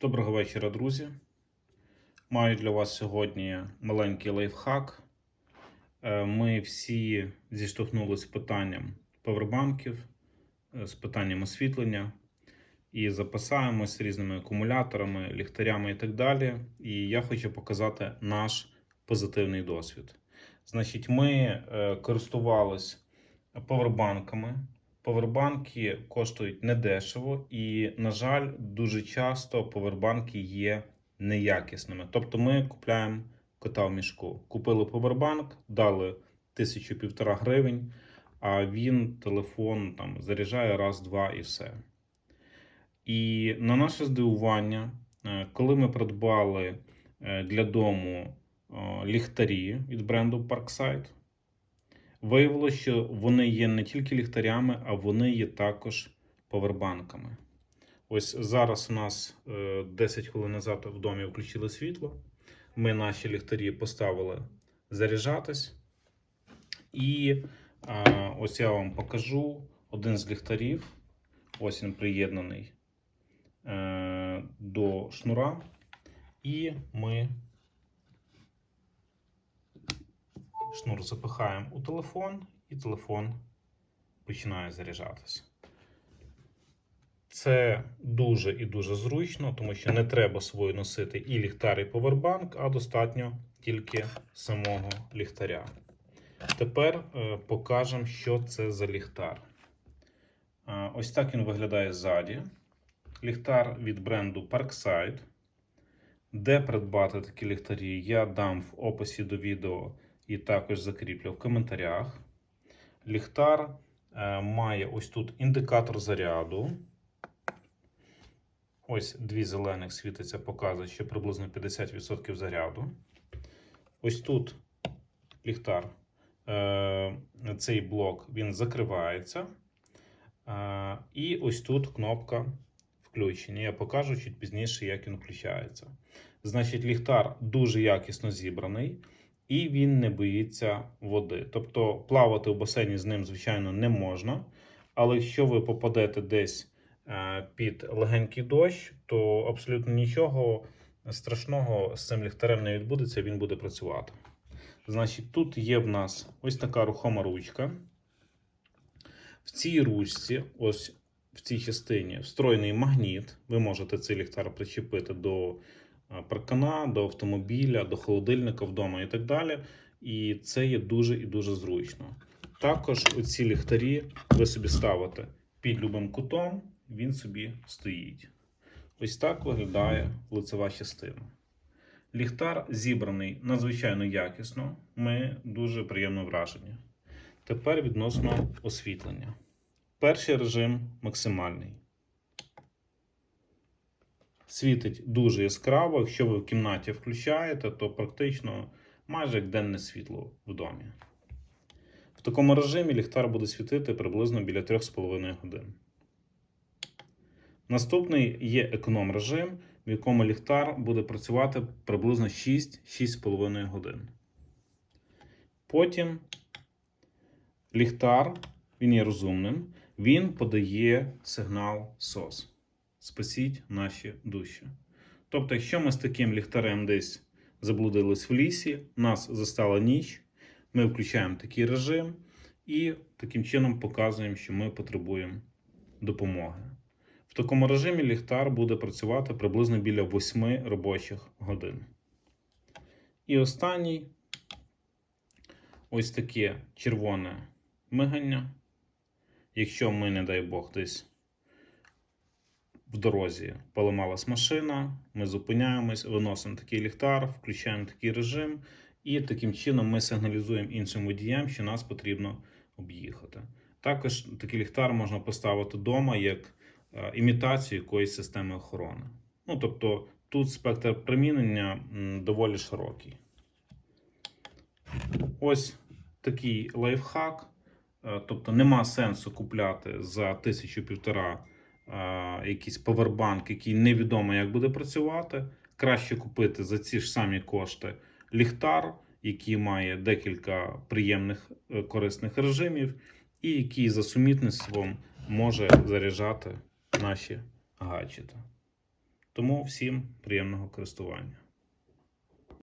Доброго вечора, друзі. Маю для вас сьогодні маленький лайфхак. Е, Ми всі зіштовхнулися з питанням повербанків, е, з питанням освітлення і запасаємось різними акумуляторами, ліхтарями і так далі. І я хочу показати наш позитивний досвід. Значить, ми е, користувались повербанками. Повербанки коштують недешево, і, на жаль, дуже часто повербанки є неякісними. Тобто ми купуємо кота в мішку. Купили повербанк, дали тисячу півтора гривень, а він телефон там заряджає раз-два і все. І на наше здивування, е, коли ми придбали е, для дому е, ліхтарі від бренду Parkside, Виявилося, що вони є не тільки ліхтарями, а вони є також повербанками. Ось зараз у нас е, 10 хвилин назад в домі включили світло. Ми наші ліхтарі поставили заряджатись. І е, ось я вам покажу один з ліхтарів. Ось він приєднаний е, до шнура. І ми шнур запихаємо у телефон, і телефон починає заряджатися. Це дуже і дуже зручно, тому що не треба свою носити і ліхтар, і повербанк, а достатньо тільки самого ліхтаря. Тепер е, покажемо, що це за ліхтар. Е, ось так він виглядає ззаді. Ліхтар від бренду Parkside. Де придбати такі ліхтарі, я дам в описі до відео і також закріплю в коментарях. Ліхтар е, має ось тут індикатор заряду. Ось дві зелених світиться, показує, що приблизно 50% заряду. Ось тут ліхтар, е, цей блок він закривається. Е, і ось тут кнопка включення. Я покажу чуть пізніше, як він включається. Значить, ліхтар дуже якісно зібраний і він не боїться води. Тобто плавати в басейні з ним, звичайно, не можна. Але якщо ви попадете десь е, під легенький дощ, то абсолютно нічого страшного з цим ліхтарем не відбудеться, він буде працювати. Значить, тут є в нас ось така рухома ручка. В цій ручці, ось в цій частині, встроєний магніт. Ви можете цей ліхтар причепити до паркана, до автомобіля, до холодильника вдома і так далі. І це є дуже і дуже зручно. Також оці ліхтарі ви собі ставите під любим кутом, він собі стоїть. Ось так виглядає лицева частина. Ліхтар зібраний надзвичайно якісно, ми дуже приємно вражені. Тепер відносно освітлення. Перший режим максимальний світить дуже яскраво. Якщо ви в кімнаті включаєте, то практично майже як денне світло в домі. В такому режимі ліхтар буде світити приблизно біля 3,5 годин. Наступний є економ режим, в якому ліхтар буде працювати приблизно 6-6,5 годин. Потім ліхтар, він є розумним, він подає сигнал SOS спасіть наші душі. Тобто, якщо ми з таким ліхтарем десь заблудились в лісі, нас застала ніч, ми включаємо такий режим і таким чином показуємо, що ми потребуємо допомоги. В такому режимі ліхтар буде працювати приблизно біля 8 робочих годин. І останній ось таке червоне мигання. Якщо ми, не дай Бог, десь в дорозі поламалась машина, ми зупиняємось, виносимо такий ліхтар, включаємо такий режим, і таким чином ми сигналізуємо іншим водіям, що нас потрібно об'їхати. Також такий ліхтар можна поставити вдома як е, імітацію якоїсь системи охорони. Ну, тобто тут спектр примінення доволі широкий. Ось такий лайфхак. Е, тобто нема сенсу купляти за тисячу півтора якийсь повербанк, який невідомо як буде працювати. Краще купити за ці ж самі кошти ліхтар, який має декілька приємних е, корисних режимів, і який за сумітництвом може заряджати наші гаджети. Тому всім приємного користування.